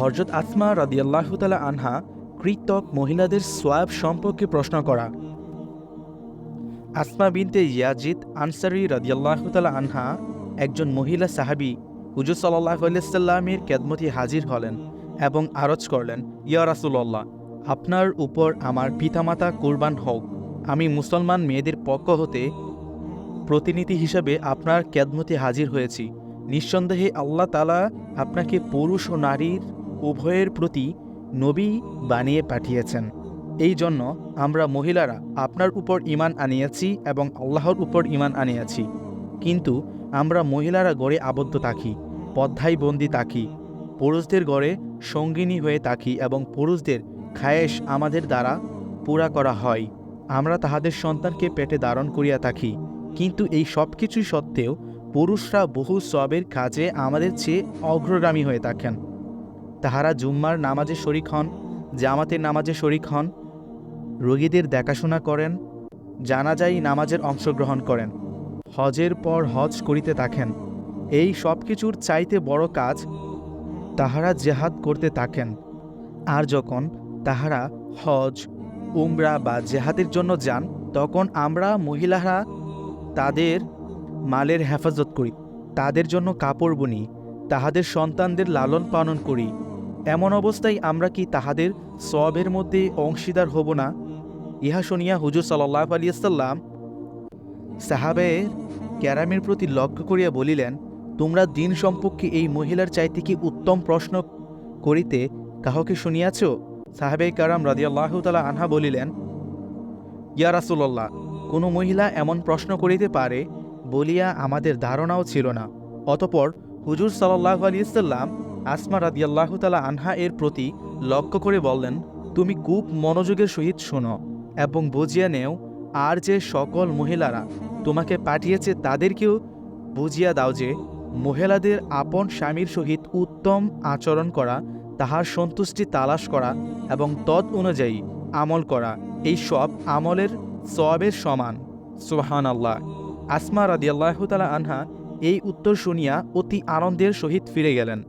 হরজত আসমা রাদিয়াল্লাহতালা আনহা কৃতক মহিলাদের সোয়াব সম্পর্কে প্রশ্ন করা। আসমা বিনতে ইয়াজিদ আনসারি রাদিয়াল্লাহতালা আনহা একজন মহিলা সাহাবি হুজুর সাল্লাহ আলাইসাল্লামের কেদমতি হাজির হলেন এবং আরজ করলেন, ইয়া রাসুল্লাহ আপনার উপর আমার পিতামাতা কোরবান হোক। আমি মুসলমান মেয়েদের পক্ষ হতে প্রতিনিধি হিসাবে আপনার কেদমতে হাজির হয়েছি। নিঃসন্দেহে আল্লাহ তালা আপনাকে পুরুষ ও নারীর উভয়ের প্রতি নবী বানিয়ে পাঠিয়েছেন। এই জন্য আমরা মহিলারা আপনার উপর ইমান আনিয়েছি এবং আল্লাহর উপর ইমান আনিয়েছি। কিন্তু আমরা মহিলারা গড়ে আবদ্ধ থাকি, পদ্মায় বন্দি থাকি, পুরুষদের গড়ে সঙ্গিনী হয়ে থাকি এবং পুরুষদের খায়েশ আমাদের দ্বারা পুরা করা হয়। আমরা তাহাদের সন্তানকে পেটে ধারণ করিয়া থাকি, কিন্তু এই সব কিছুই সত্ত্বেও পুরুষরা বহু সবের কাজে আমাদের চেয়ে অগ্রগামী হয়ে থাকেন। তাহারা জুম্মার নামাজে শরিক হন, জামাতের নামাজে শরিক হন, রোগীদের দেখাশোনা করেন জানাজাই নামাজের অংশগ্রহণ করেন, হজের পর হজ করিতে থাকেন। এই সব কিছুর চাইতে বড় কাজ তাহারা জেহাদ করতে থাকেন। আর যখন তাহারা হজ, উমরা বা জেহাদের জন্য যান, তখন আমরা মহিলারা তাদের মালের হেফাজত করি, তাদের জন্য কাপড় বুনি, তাহাদের সন্তানদের লালন পালন করি। এমন অবস্থায় আমরা কি তাহাদের সবের মধ্যে অংশীদার হব না? ইহা শুনিয়া হুজুর সাল্লাহ আলিয়াল্লাম সাহাবের ক্যারামের প্রতি লক্ষ্য করিয়া বলিলেন, তোমরা দিন সম্পর্কে এই মহিলার চাইতে কি উত্তম প্রশ্ন করিতে কাহকে শুনিয়াছ? সাহাবে কারাম রাদিয়াল্লাহ তালা আনহা বলিলেন, ইয়া রাসুল্লাহ কোনো মহিলা এমন প্রশ্ন করিতে পারে বলিয়া আমাদের ধারণাও ছিল না। অতপর হুজুর সাল্লাহ আলিয়াল্লাম আসমা রাদিয়াল্লাহ তালা আনহা এর প্রতি লক্ষ্য করে বললেন, তুমি খুব মনোযোগের সহিত শোনো এবং বুঝিয়া নেও আর যে সকল মহিলারা তোমাকে পাঠিয়েছে তাদেরকেও বুঝিয়া দাও যে মহিলাদের আপন স্বামীর সহিত উত্তম আচরণ করা, তাহার সন্তুষ্টি তালাশ করা এবং তদ অনুযায়ী আমল করা, এই সব আমলের সবের সমান। সুহান আল্লাহ আসমা রাদিয়াল্লাহ তালা আনহা এই উত্তর শুনিয়া অতি আনন্দের সহিত ফিরে গেলেন।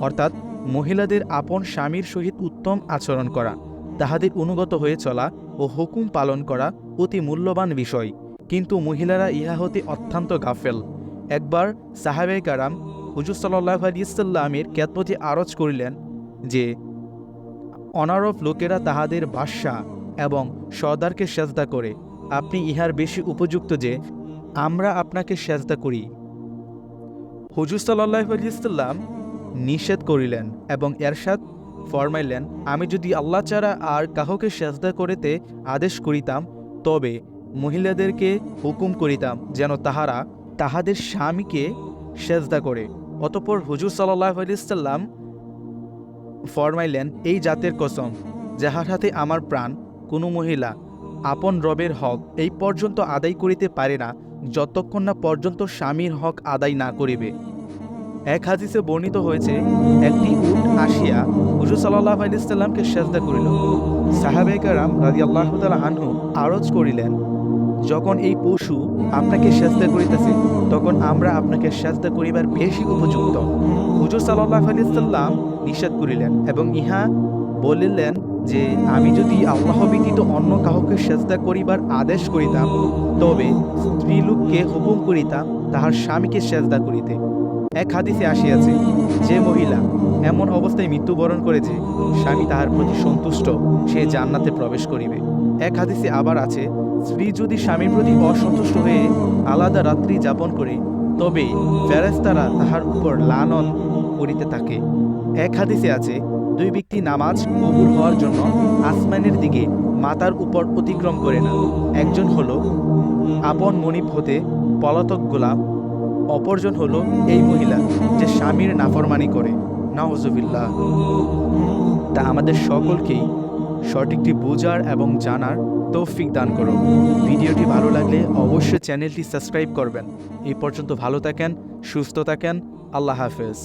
অর্থাৎ মহিলাদের আপন স্বামীর সহিত উত্তম আচরণ করা, তাহাদের অনুগত হয়ে চলা ও হুকুম পালন করা অতি মূল্যবান বিষয়। কিন্তু মহিলারা ইহা হতে অত্যন্ত গাফেল। একবার সাহাবে কারাম হুজুর সাল্লাহ আলিয়াল্লামের ক্যাতপতি আরজ করিলেন যে, অনারব লোকেরা তাহাদের বাদশা এবং সর্দারকে সেজদা করে। আপনি ইহার বেশি উপযুক্ত যে, আমরা আপনাকে সেজদা করি। হুজুর সাল্লাহ আলিয়াল্লাম নিষেধ করিলেন এবং এরশাদ ফরমাইলেন, আমি যদি আল্লাহ ছাড়া আর কাহকে সেজদা করিতে আদেশ করিতাম, তবে মহিলাদেরকে হুকুম করিতাম যেন তাহারা তাহাদের স্বামীকে সেজদা করে। অতপর হুজুর সাল্লাহ আলিয়াল্লাম ফরমাইলেন, এই জাতের কসম, যাহার হাতে আমার প্রাণ, কোনো মহিলা আপন রবের হক এই পর্যন্ত আদায় করিতে পারে না, যতক্ষণ না পর্যন্ত স্বামীর হক আদায় না করিবে। এক হাদিসে বর্ণিত হয়েছে, একটি উট আসিয়া হুজুর সাল্লাহ আলিয়াল্লামকে সেজদা করিল। সাহাবেকারাম রাজি আল্লাহ আনহু আরজ করিলেন, যখন এই পশু আপনাকে সেজদা করিতেছে, তখন আমরা আপনাকে সেজদা করিবার বেশি উপযুক্ত। হুজুর সাল্লাহ আলিয়াল্লাম নিষেধ করিলেন এবং ইহা বলিলেন যে, আমি যদি আল্লাহ ব্যতীত অন্য কাউকে সেজদা করিবার আদেশ করিতাম, তবে স্ত্রীলোককে হুকুম করিতাম, তাহার স্বামীকে সেজদা করিতে। এক হাদিসে আসিয়াছে, যে মহিলা এমন অবস্থায় মৃত্যুবরণ করেছে, স্বামী তাহার প্রতি সন্তুষ্ট, সে জান্নাতে প্রবেশ করিবে। এক হাদিসে আবার আছে, স্ত্রী যদি স্বামীর প্রতি অসন্তুষ্ট হয়ে আলাদা রাত্রি যাপন করে, তবে ফেরেস্তারা তাহার উপর লানন করিতে থাকে। এক হাদিসে আছে, দুই ব্যক্তি নামাজ কবুল হওয়ার জন্য আসমানের দিকে মাতার উপর অতিক্রম করে না। একজন হলো আপন মনিব হতে পলাতক গোলাম অপরজন হলো এই মহিলা যে স্বামীর নাফরমানি করে। নাওজুবিল্লাহ তা আমাদের সকলকেই সঠিকটি বোঝার এবং জানার তৌফিক দান করো। ভিডিওটি ভালো লাগলে অবশ্যই চ্যানেলটি সাবস্ক্রাইব করবেন। এই পর্যন্ত ভালো থাকেন, সুস্থ থাকেন, আল্লাহ হাফেজ।